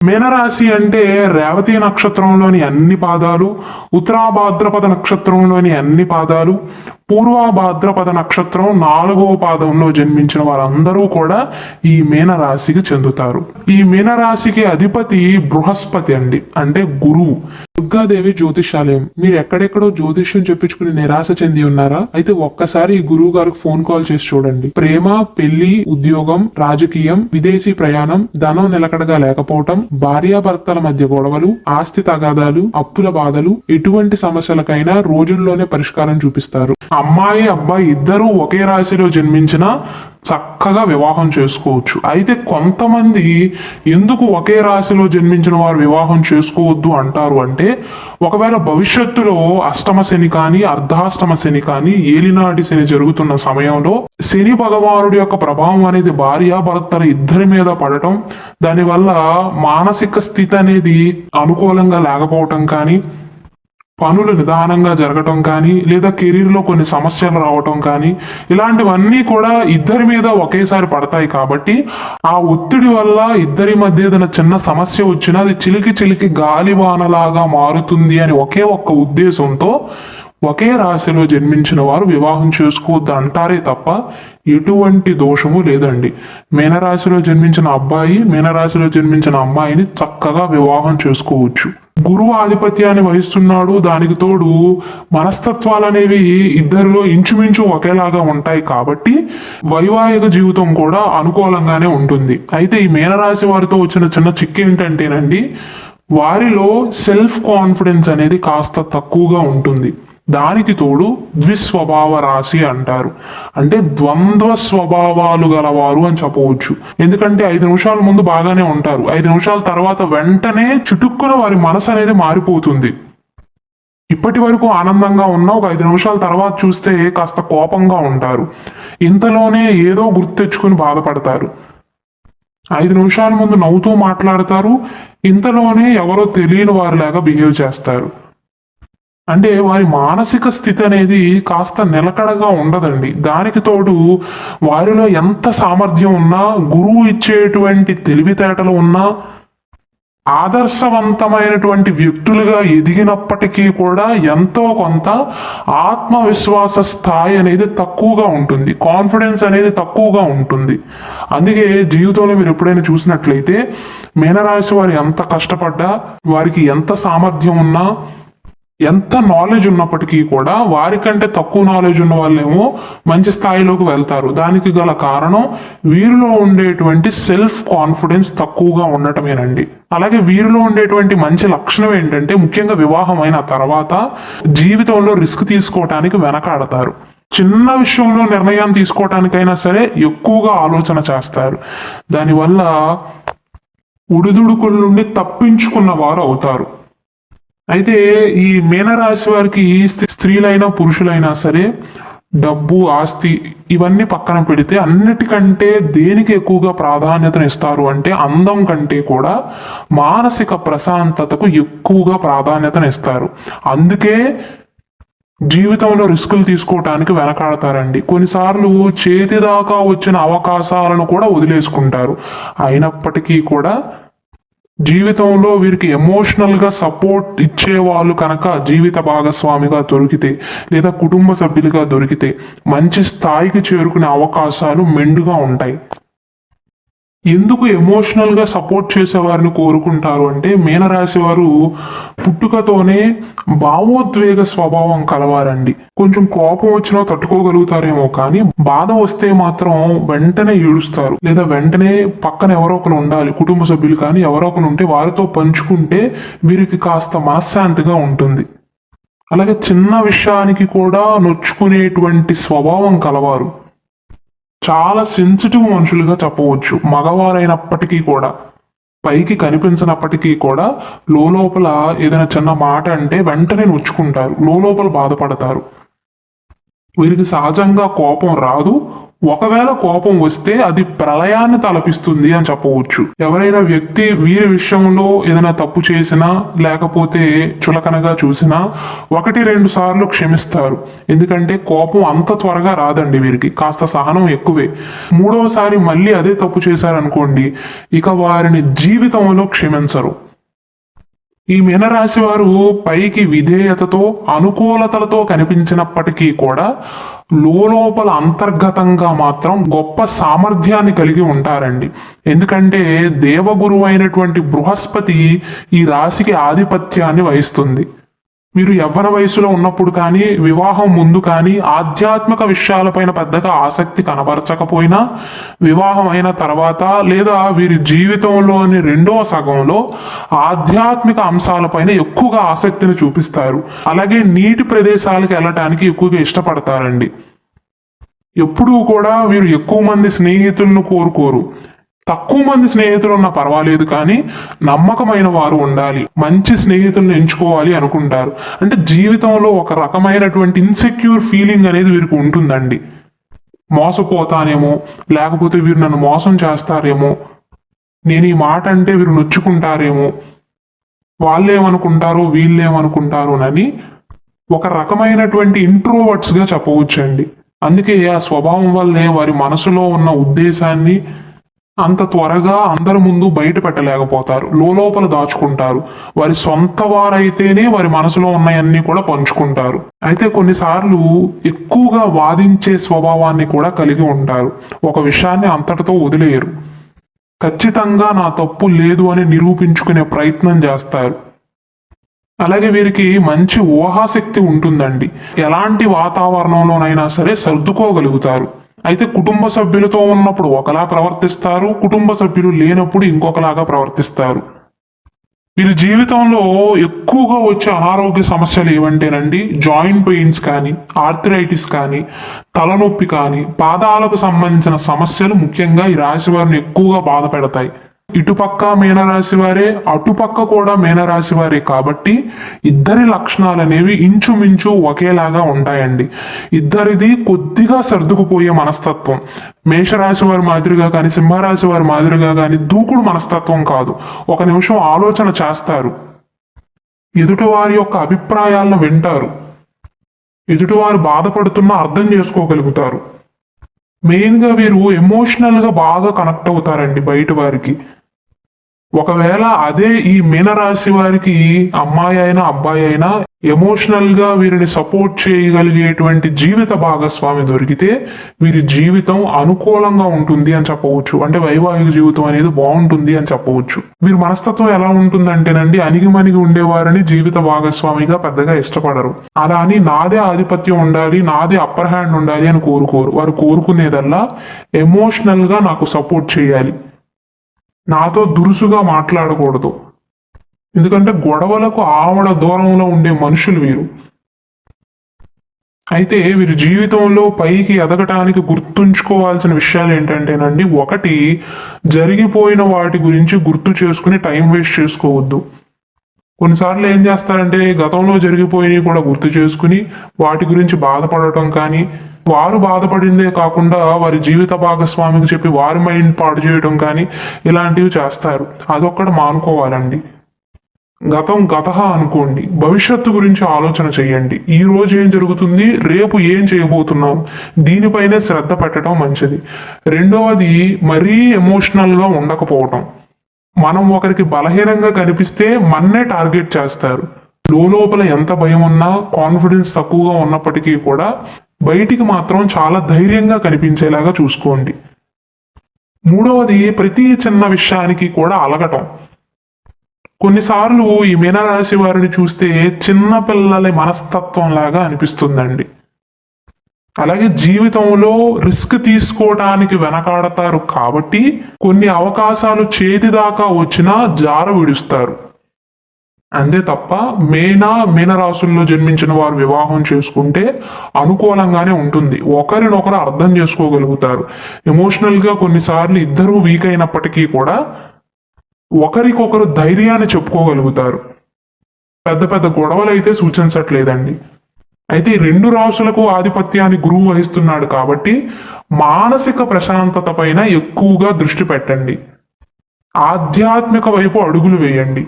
మీనరాశి అంటే రేవతి నక్షత్రంలోని అన్ని పాదాలు ఉత్తరాభాద్రపద నక్షత్రంలోని అన్ని పాదాలు పూర్వభాద్రపద నక్షత్రం నాలుగవ పాదంలో జన్మించిన వారందరూ కూడా ఈ మీనరాశికి చెందుతారు. ఈ మీనరాశికి అధిపతి బృహస్పతి అండి. అంటే గురువు. దుర్గాదేవి జ్యోతిషాలయం. మీరు ఎక్కడెక్కడో జ్యోతిష్యం చెప్పించుకుని నిరాశ చెంది ఉన్నారా? అయితే ఒక్కసారి ఈ గురువు గారికి ఫోన్ కాల్ చేసి చూడండి. ప్రేమ పెళ్ళి ఉద్యోగం రాజకీయం విదేశీ ప్రయాణం ధనం నిలకడగా లేకపోవటం భార్యాభర్తల మధ్య గొడవలు ఆస్తి తగాదాలు అప్పుల బాధలు ఎటువంటి సమస్యలకైనా రోజుల్లోనే పరిష్కారం చూపిస్తారు. అమ్మాయి అబ్బాయి ఇద్దరూ ఒకే రాశిలో జన్మించిన చక్కగా వివాహం చేసుకోవచ్చు. అయితే కొంతమంది ఎందుకు ఒకే రాశిలో జన్మించిన వారు వివాహం చేసుకోవద్దు అంటారు అంటే ఒకవేళ భవిష్యత్తులో అష్టమ శని కానీ అర్ధాష్టమ శని కానీ ఏలినాటి శని జరుగుతున్న సమయంలో శని భగవానుడి యొక్క ప్రభావం అనేది భార్యాభర్తల ఇద్దరి మీద పడటం దానివల్ల మానసిక స్థితి అనేది అనుకూలంగా లేకపోవటం కానీ పనులు నిదానంగా జరగటం కానీ లేదా కెరీర్లో కొన్ని సమస్యలు రావటం కానీ ఇలాంటివన్నీ కూడా ఇద్దరి మీద ఒకేసారి పడతాయి కాబట్టి ఆ ఒత్తిడి వల్ల ఇద్దరి మధ్య ఏదైనా చిన్న సమస్య వచ్చినా అది చిలికి చిలికి గాలివానలాగా మారుతుంది అని ఒకే ఒక్క ఉద్దేశంతో ఒకే రాశిలో జన్మించిన వారు వివాహం చేసుకోవద్దు అంటారే తప్ప ఎటువంటి దోషము లేదండి. మీనరాశిలో జన్మించిన అబ్బాయి మీనరాశిలో జన్మించిన అమ్మాయిని చక్కగా వివాహం చేసుకోవచ్చు. గురువు ఆధిపత్యాన్ని వహిస్తున్నాడు దానికి తోడు మనస్తత్వాలు అనేవి ఇద్దరిలో ఇంచుమించు ఒకేలాగా ఉంటాయి కాబట్టి వైవాహిక జీవితం కూడా అనుకూలంగానే ఉంటుంది. అయితే ఈ మీనరాశి వారితో వచ్చిన చిన్న చిక్కు ఏంటంటేనండి వారిలో సెల్ఫ్ కాన్ఫిడెన్స్ అనేది కాస్త తక్కువగా ఉంటుంది. దానికి తోడు ద్విస్వభావ రాశి అంటారు. అంటే ద్వంద్వ స్వభావాలు గలవారు అని చెప్పవచ్చు. ఎందుకంటే ఐదు నిమిషాల ముందు బాగానే ఉంటారు. ఐదు నిమిషాల తర్వాత వెంటనే చుటుక్కున వారి మనసు అనేది మారిపోతుంది. ఇప్పటి వరకు ఆనందంగా ఉన్న ఒక ఐదు నిమిషాల తర్వాత చూస్తే కాస్త కోపంగా ఉంటారు. ఇంతలోనే ఏదో గుర్తు తెచ్చుకుని బాధపడతారు. ఐదు నిమిషాల ముందు నవ్వుతూ మాట్లాడతారు. ఇంతలోనే ఎవరో తెలియని వారిలాగా బిహేవ్ చేస్తారు. అంటే వారి మానసిక స్థితి అనేది కాస్త నిలకడగా ఉండదండి. దానికి తోడు వారిలో ఎంత సామర్థ్యం ఉన్నా గురువు ఇచ్చేటువంటి తెలివితేటలు ఉన్నా ఆదర్శవంతమైనటువంటి వ్యక్తులుగా ఎదిగినప్పటికీ కూడా ఎంతో కొంత ఆత్మవిశ్వాస స్థాయి అనేది తక్కువగా ఉంటుంది. కాన్ఫిడెన్స్ అనేది తక్కువగా ఉంటుంది. అందుకే జీవితంలో మీరు ఎప్పుడైనా చూసినట్లయితే మీనరాశి వారు ఎంత కష్టపడ్డా వారికి ఎంత సామర్థ్యం ఉన్నా ఎంత నాలెడ్జ్ ఉన్నప్పటికీ కూడా వారికంటే తక్కువ నాలెడ్జ్ ఉన్న వాళ్ళేమో మంచి స్థాయిలోకి వెళ్తారు. దానికి గల కారణం వీరిలో ఉండేటువంటి సెల్ఫ్ కాన్ఫిడెన్స్ తక్కువగా ఉండటమేనండి. అలాగే వీరిలో ఉండేటువంటి మంచి లక్షణం ఏంటంటే ముఖ్యంగా వివాహం అయిన తర్వాత జీవితంలో రిస్క్ తీసుకోవటానికి వెనకాడతారు. చిన్న విషయంలో నిర్ణయం తీసుకోవటానికైనా సరే ఎక్కువగా ఆలోచన చేస్తారు. దానివల్ల ఉడిదుడుకుల నుండి తప్పించుకున్న వారు అవుతారు. అయితే ఈ మీనరాశి వారికి స్త్రీలైనా పురుషులైనా సరే డబ్బు ఆస్తి ఇవన్నీ పక్కన పెడితే అన్నిటికంటే దేనికి ఎక్కువగా ప్రాధాన్యతను ఇస్తారు అంటే అందం కంటే కూడా మానసిక ప్రశాంతతకు ఎక్కువగా ప్రాధాన్యతను ఇస్తారు. అందుకే జీవితంలో రిస్కులు తీసుకోవటానికి వెనకాడతారండి. కొన్నిసార్లు చేతి దాకా వచ్చిన అవకాశాలను కూడా వదిలేసుకుంటారు. అయినప్పటికీ కూడా జీవితంలో వీరికి ఎమోషనల్గా సపోర్ట్ ఇచ్చేవాళ్ళు కనుక జీవిత భాగస్వామిగా దొరికితే లేదా కుటుంబ సభ్యులుగా దొరికితే మంచి స్థాయికి చేరుకునే అవకాశాలు మెండుగా ఉంటాయి. ఎందుకు ఎమోషనల్గా సపోర్ట్ చేసేవారిని కోరుకుంటారు అంటే మీనరాశి వారు పుట్టుకతోనే భావోద్వేగ స్వభావం కలవారండి. కొంచెం కోపం వచ్చినా తట్టుకోగలుగుతారేమో కానీ బాధ వస్తే మాత్రం వెంటనే ఏడుస్తారు. లేదా వెంటనే పక్కన ఎవరో ఒకరు ఉండాలి కుటుంబ సభ్యులు కానీ ఎవరో ఒకరు ఉంటే వారితో పంచుకుంటే వీరికి కాస్త మనశ్శాంతిగా ఉంటుంది. అలాగే చిన్న విషయానికి కూడా నొచ్చుకునేటువంటి స్వభావం కలవారు. చాలా సెన్సిటివ్ మనుషులుగా చెప్పవచ్చు. మగవారైనప్పటికీ కూడా పైకి కనిపించినప్పటికీ కూడా లోపల ఏదైనా చిన్న మాట అంటే వెంటనే నొచ్చుకుంటారు. లోపల బాధపడతారు. వీరికి సహజంగా కోపం రాదు. ఒకవేళ కోపం వస్తే అది ప్రళయాన్ని తలపిస్తుంది అని చెప్పవచ్చు. ఎవరైనా వ్యక్తి వీరి విషయంలో ఏదైనా తప్పు చేసినా లేకపోతే చులకనగా చూసినా ఒకటి రెండు సార్లు క్షమిస్తారు. ఎందుకంటే కోపం అంత త్వరగా రాదండి వీరికి. కాస్త సహనం ఎక్కువే. మూడవసారి మళ్ళీ అదే తప్పు చేశారనుకోండి ఇక వారిని జీవితంలో క్షమించరు. ఈ మీనరాశి వారు పైకి విధేయతతో అనుకూలతలతో కనిపించినప్పటికీ కూడా లోపల అంతర్గతంగా మాత్రం గొప్ప సామర్థ్యాన్ని కలిగి ఉంటారండి. ఎందుకంటే దేవగురువు అయినటువంటి బృహస్పతి ఈ రాశికి ఆధిపత్యాన్ని వహిస్తుంది. మీరు యవ్వన వయసులో ఉన్నప్పుడు కానీ వివాహం ముందు కానీ ఆధ్యాత్మిక విషయాలపైన పెద్దగా ఆసక్తి కనబరచకపోయినా వివాహం అయిన తర్వాత లేదా వీరి జీవితంలోని రెండవ సగంలో ఆధ్యాత్మిక అంశాలపైన ఎక్కువగా ఆసక్తిని చూపిస్తారు. అలాగే నీటి ప్రదేశాలకు వెళ్ళటానికి ఎక్కువగా ఇష్టపడతారండి. ఎప్పుడూ కూడా వీరు ఎక్కువ మంది స్నేహితులను కోరుకోరు. తక్కువ మంది స్నేహితులు ఉన్నా పర్వాలేదు కానీ నమ్మకమైన వారు ఉండాలి. మంచి స్నేహితులను ఎంచుకోవాలి అనుకుంటారు. అంటే జీవితంలో ఒక రకమైనటువంటి ఇన్సెక్యూర్ ఫీలింగ్ అనేది వీరికి ఉంటుందండి. మోసపోతానేమో లేకపోతే వీరు నన్ను మోసం చేస్తారేమో నేను ఈ మాట అంటే వీరు నొచ్చుకుంటారేమో వాళ్ళేమనుకుంటారో వీళ్ళేమనుకుంటారోనని ఒక రకమైనటువంటి ఇంట్రోవర్ట్స్గా చెప్పవచ్చండి. అందుకే ఆ స్వభావం వల్లే వారి మనసులో ఉన్న ఉద్దేశాన్ని అంత త్వరగా అందరి ముందు బయట పెట్టలేకపోతారు లోపల దాచుకుంటారు. వారి సొంత వారైతేనే వారి మనసులో ఉన్నాయన్నీ కూడా పంచుకుంటారు. అయితే కొన్నిసార్లు ఎక్కువగా వాదించే స్వభావాన్ని కూడా కలిగి ఉంటారు. ఒక విషయాన్ని అంతటితో వదిలేయరు. ఖచ్చితంగా నా తప్పు లేదు అని నిరూపించుకునే ప్రయత్నం చేస్తారు. అలాగే వీరికి మంచి ఊహాశక్తి ఉంటుందండి. ఎలాంటి వాతావరణంలోనైనా సరే సర్దుకోగలుగుతారు. అయితే కుటుంబ సభ్యులతో ఉన్నప్పుడు ఒకలా ప్రవర్తిస్తారు కుటుంబ సభ్యులు లేనప్పుడు ఇంకొకలాగా ప్రవర్తిస్తారు. వీరి జీవితంలో ఎక్కువగా వచ్చే అనారోగ్య సమస్యలు ఏవంటేనండి జాయింట్ పెయిన్స్ కానీ ఆర్థరైటిస్ కానీ తలనొప్పి కానీ పాదాలకు సంబంధించిన సమస్యలు ముఖ్యంగా ఈ రాశి వారిని ఎక్కువగా బాధ పెడతాయి. ఇటుపక్క మీనరాశి వారే అటుపక్క కూడా మీనరాశి వారే కాబట్టి ఇద్దరి లక్షణాలు అనేవి ఇంచుమించు ఒకేలాగా ఉంటాయండి. ఇద్దరిది కొద్దిగా సర్దుకుపోయే మనస్తత్వం. మేషరాశి వారి మాదిరిగా కానీ సింహరాశి వారి మాదిరిగా కానీ దూకుడు మనస్తత్వం కాదు. ఒక నిమిషం ఆలోచన చేస్తారు. ఎదుటివారి యొక్క అభిప్రాయాలను వింటారు. ఎదుటివారు బాధపడుతున్నా అర్థం చేసుకోగలుగుతారు. మెయిన్గా వీరు ఎమోషనల్గా బాగా కనెక్ట్ అవుతారండి బయట వారికి. ఒకవేళ అదే ఈ మీనరాశి వారికి అమ్మాయి అయినా అబ్బాయి అయినా ఎమోషనల్గా వీరిని సపోర్ట్ చేయగలిగేటువంటి జీవిత భాగస్వామి దొరికితే వీరి జీవితం అనుకూలంగా ఉంటుంది అని చెప్పవచ్చు. అంటే వైవాహిక జీవితం అనేది బాగుంటుంది అని చెప్పవచ్చు. వీరి మనస్తత్వం ఎలా ఉంటుందంటేనండి అణిగిమణిగి ఉండేవారిని జీవిత భాగస్వామిగా పెద్దగా ఇష్టపడరు. అలా అని నాదే ఆధిపత్యం ఉండాలి నాదే అప్పర్ హ్యాండ్ ఉండాలి అని కోరుకోరు. వారు కోరుకునేదల్లా ఎమోషనల్గా నాకు సపోర్ట్ చేయాలి. నాతో దురుసుగా మాట్లాడకూడదు. ఎందుకంటే గొడవలకు ఆవడ దూరంలో ఉండే మనుషులు వీరు. అయితే వీరి జీవితంలో పైకి ఎదగటానికి గుర్తుంచుకోవాల్సిన విషయాలు ఏంటంటేనండి ఒకటి జరిగిపోయిన వాటి గురించి గుర్తు చేసుకుని టైం వేస్ట్ చేసుకోవద్దు. కొన్నిసార్లు ఏం చేస్తారంటే గతంలో జరిగిపోయినవి కూడా గుర్తు చేసుకుని వాటి గురించి బాధపడటం కానీ వారు బాధపడిందే కాకుండా వారి జీవిత భాగస్వామికి చెప్పి వారి మైండ్ పాడు చేయడం కానీ ఇలాంటివి చేస్తారు. అదొక్కటి మానుకోవాలండి. గతం గత అనుకోండి. భవిష్యత్తు గురించి ఆలోచన చేయండి. ఈ రోజు ఏం జరుగుతుంది? రేపు ఏం చేయబోతున్నాం? దీనిపైనే శ్రద్ధ పెట్టడం మంచిది. రెండవది మరీ ఎమోషనల్గా ఉండకపోవటం. మనం ఒకరికి బలహీనంగా కనిపిస్తే మన్నే టార్గెట్ చేస్తారు. లోపల ఎంత భయం ఉన్నా కాన్ఫిడెన్స్ తక్కువగా ఉన్నప్పటికీ కూడా బయటికి మాత్రం చాలా ధైర్యంగా కనిపించేలాగా చూసుకోండి. మూడవది ప్రతి చిన్న విషయానికి కూడా అలగటం. కొన్నిసార్లు ఈ మీనరాశి వారిని చూస్తే చిన్న పిల్లల మనస్తత్వం లాగా అనిపిస్తుందండి. అలాగే జీవితంలో రిస్క్ తీసుకోవడానికి వెనకాడతారు కాబట్టి కొన్ని అవకాశాలు చేతి దాకా వచ్చినా జార విడుస్తారు. అంతే తప్ప మేనా మీనరాశుల్లో జన్మించిన వారు వివాహం చేసుకుంటే అనుకూలంగానే ఉంటుంది. ఒకరినొకరు అర్థం చేసుకోగలుగుతారు. ఎమోషనల్గా కొన్నిసార్లు ఇద్దరూ వీక్ అయినప్పటికీ కూడా ఒకరికొకరు ధైర్యాన్ని చెప్పుకోగలుగుతారు. పెద్ద పెద్ద గొడవలు అయితే సూచించట్లేదండి. అయితే ఈ రెండు రాసులకు ఆధిపత్యాన్ని గురువు వహిస్తున్నాడు కాబట్టి మానసిక ప్రశాంతత పైన ఎక్కువగా దృష్టి పెట్టండి. ఆధ్యాత్మిక వైపు అడుగులు వేయండి.